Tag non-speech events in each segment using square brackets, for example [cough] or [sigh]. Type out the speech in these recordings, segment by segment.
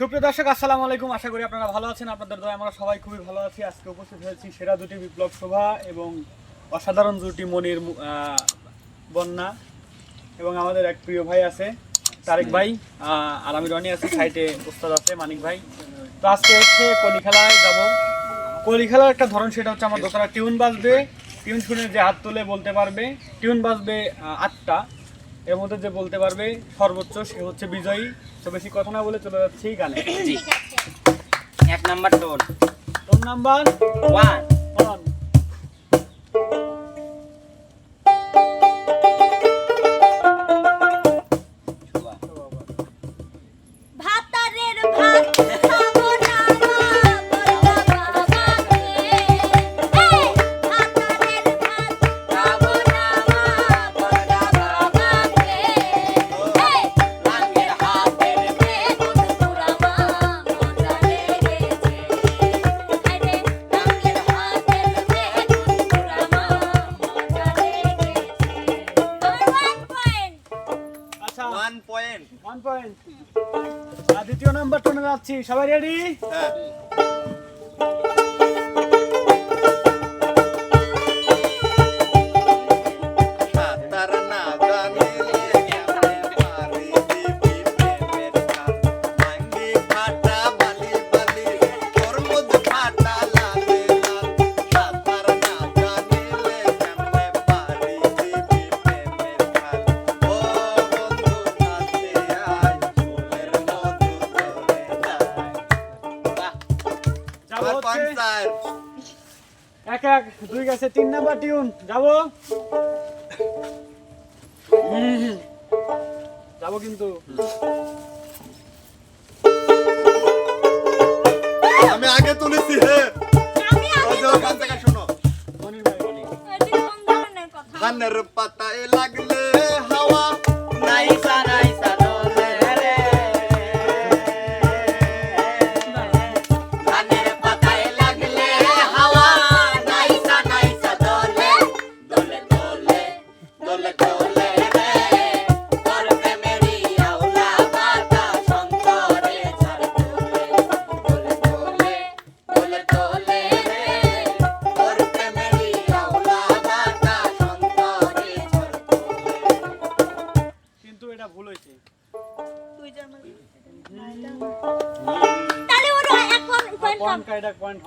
সুপ্রিয় দর্শক, আসসালামু আলাইকুম। আশা করি আপনারা ভালো আছেন, আপনাদের দয়া, আমরা সবাই খুবই ভালো আছি। আজকে উপস্থিত হয়েছি সেরা দুটি বিপ্লব শোভা এবং অসাধারণ দুটি মনির বন্যা এবং আমাদের এক প্রিয় ভাই আছে, তারেক ভাই আর আমি রনি আছি সাইটে উস্তাদ আছে মানিক ভাই। তো আজকে হচ্ছে কলি খেলায় যাব। কলি খেলার একটা ধরন সেটা হচ্ছে আমার দোকানে টিউন বাজবে টিউন শুনে যে হাত তুলে বলতে পারবে টিউন বাজবে আটটা। এর মধ্যে যে বলতে পারবে সর্বোচ্চ সে হচ্ছে বিজয়ী। তো বেশি কথা না বলে চলে যাচ্ছি গানে। এক নাম্বার টোন। তোর নাম্বার ওয়ান। যাচ্ছি সবাই রেডি এক এক দুই গেছে তিন নাম্বার টিউন। যাব? যাব কিন্তু। আমি আগে তুলেছি হে। শোনো। মনির ভাই বলি এটি কোন ধরনের কথা। ধানের পাতায় লাগলে দোলে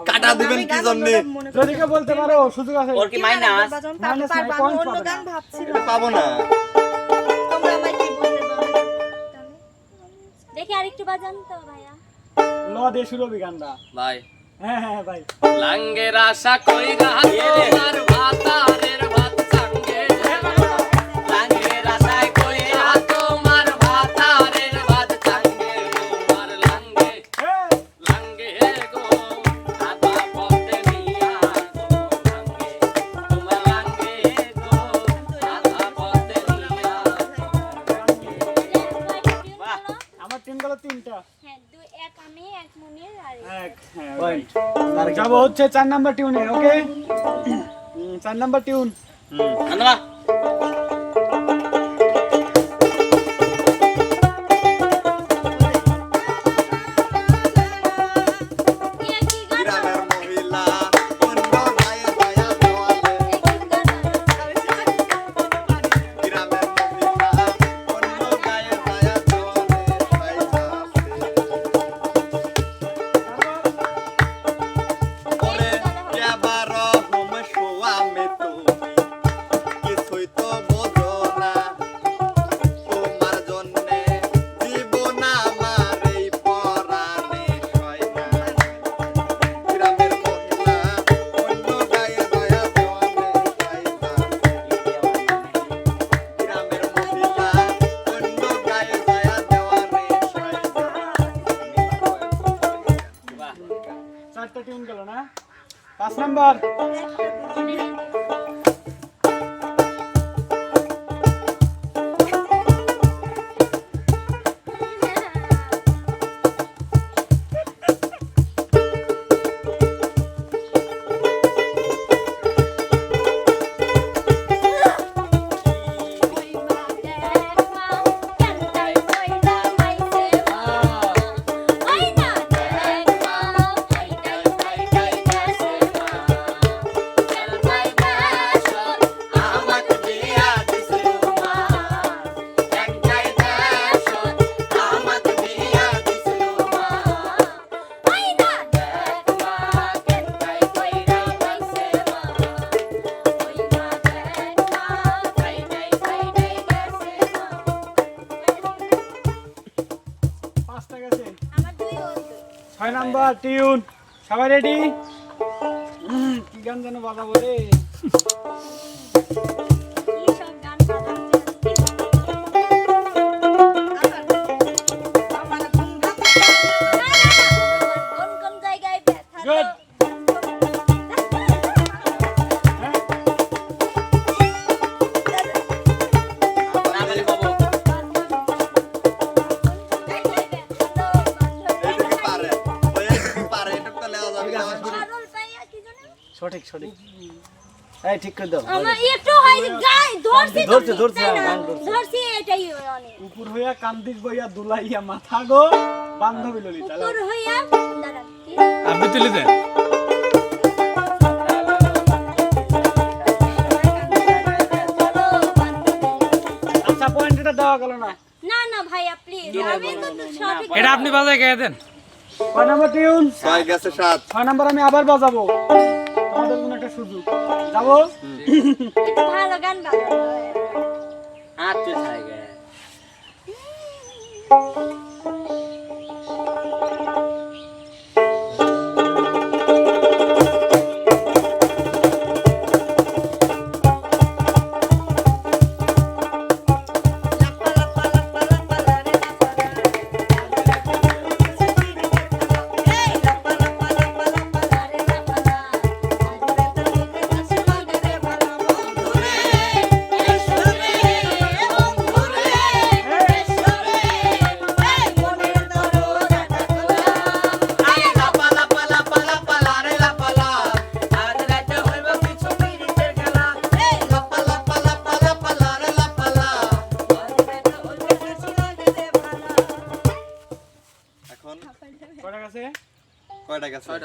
কাটা দিবেন কি জন্য? যদি বলতে পারো সুযোগ আছে। ওর কি মাইনাস মাইনাস নাই পয়েন্ট অন্য গান এটা পাবো না। দেখি আরেকটু বাজান তো ভাইয়া। ল দে শুরু গানটা। ভাই। হ্যাঁ হ্যাঁ ভাই। লাঙ্গের আশা কইরা তোমার গেল তিনটা। হ্যাঁ দুই এক আমি এক মনির আর এক হ্যাঁ যাব হচ্ছে চার নাম্বার টিউনে ওকে চার নাম্বার টিউন। পাঁচ নাম্বার। ছয় নাম্বার টিউন। সবাই রেডি কি গান যেন বাজাবো রে? [laughs] সঠিক। এই ঠিক করে দাও। আমার একটু হয় গাই ধরছি ধরছে? গান ধরছে। এটাই অনেক। উপর হইয়া কান্দিস বইয়া দুলাইয়া মাথা গো। বান্ধবী ললিতা উপর হইয়া দাঁড়ান কি? আপনি তুলে দেন। আচ্ছা পয়েন্ট এটা দেওয়া গেল না। না না ভাইয়া প্লিজ আমি তো সঠিক এটা আপনি বাজায় গেয়ে দেন। ছয় নাম্বার টিউন। ছয় গেছে সাত। ছয় নাম্বার আমি আবার বাজাবো। যাব ভালো গান বাজানো হয়।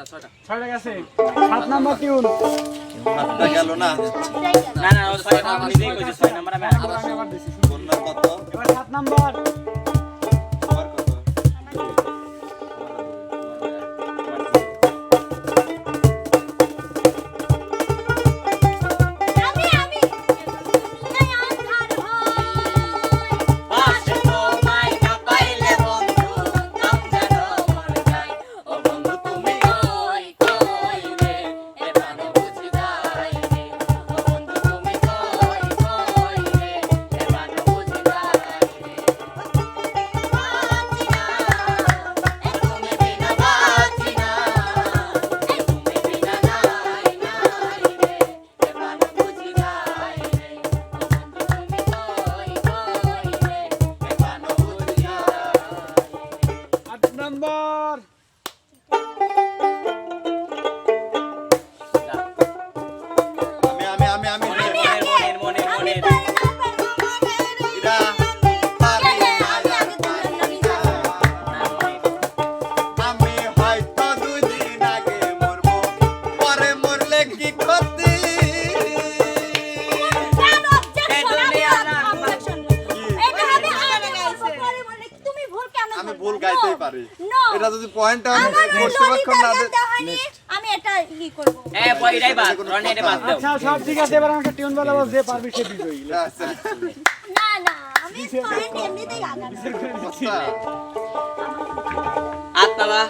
ছয়টা গেছে। সাত নাম্বার টিউন। গেল না? না না ও ছয়টা নিজেই কইছি ছয় নাম্বার আমি আবার দিছি কত এবার সাত নাম্বার। আমি ভুল গাইতেই পারি। এটা যদি পয়েন্ট আমার পশ্চিমবঙ্গ না আমি এটা ই করব। এ পয়রাই বাদ রনি এটা বাদ দাও। আচ্ছা সব ঠিক আছে এবার আমাকে টিউন বাজাবো যে পারবি সে বিজয়ী আচ্ছা, না না আমি পয়েন্ট এমনিতেই আগাম আচ্ছা। নামা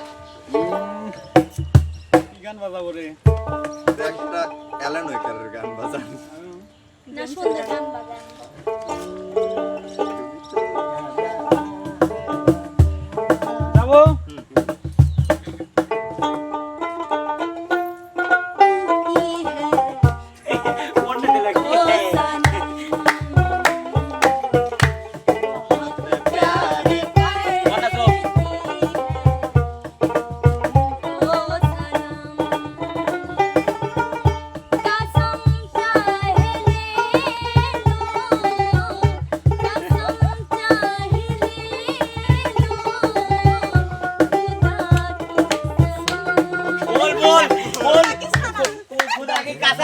কি গান বাজাবো রে? একটা অ্যালান ওয়েকারের গান বাজান। না সুন্দর গান বাজান।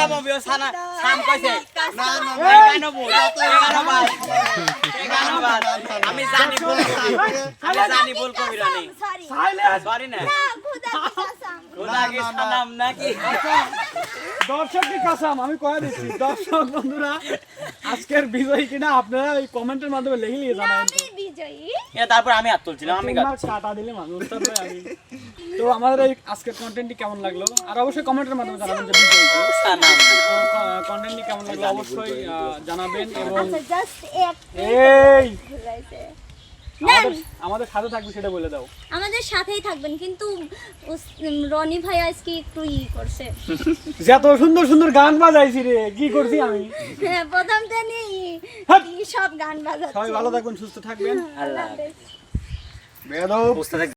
কাঁচা মবিও সানা সাম কইছে না না এই বল এই বাদ এই বাদ আমি জানি কবি আমি জানি বল কবি রানি সরি না খুদা কি সানাম নাকি দর্শক কি কাসাম আমি? কয়ে দিচ্ছি দর্শক বন্ধুরা আজকের বিজয়ী কিনা? আপনারা ওই কমেন্টের মাধ্যমে লিখে নিয়ে জানাবেন আমি বিজয়ী। এ তারপর আমি হাত তুলছিলাম আমি কাটা দিলে মানুষ আমি তো আমাদের এই আজকের কন্টেন্টটি কেমন লাগল? আর অবশ্যই কমেন্টের মাধ্যমে জানাবেন যে। কন্টেন্টটি কেমন লাগল অবশ্যই জানাবেন এবং আচ্ছা এক এই! আমাদের সাথে থাকবে সেটা বলে দাও। আমাদের সাথেই থাকবেন কিন্তু রনি ভাই আজকে একটু ই করছে। যে এত সুন্দর সুন্দর গান বাজাইছি রে কি করছি আমি? হ্যাঁ, প্রথম থেকে হাট। সব গান বাজাচ্ছে। সবাই ভালো থাকবেন সুস্থ থাকবেন। আল্লাহ হাফেজ। বেয়াদব! বুঝতে থাক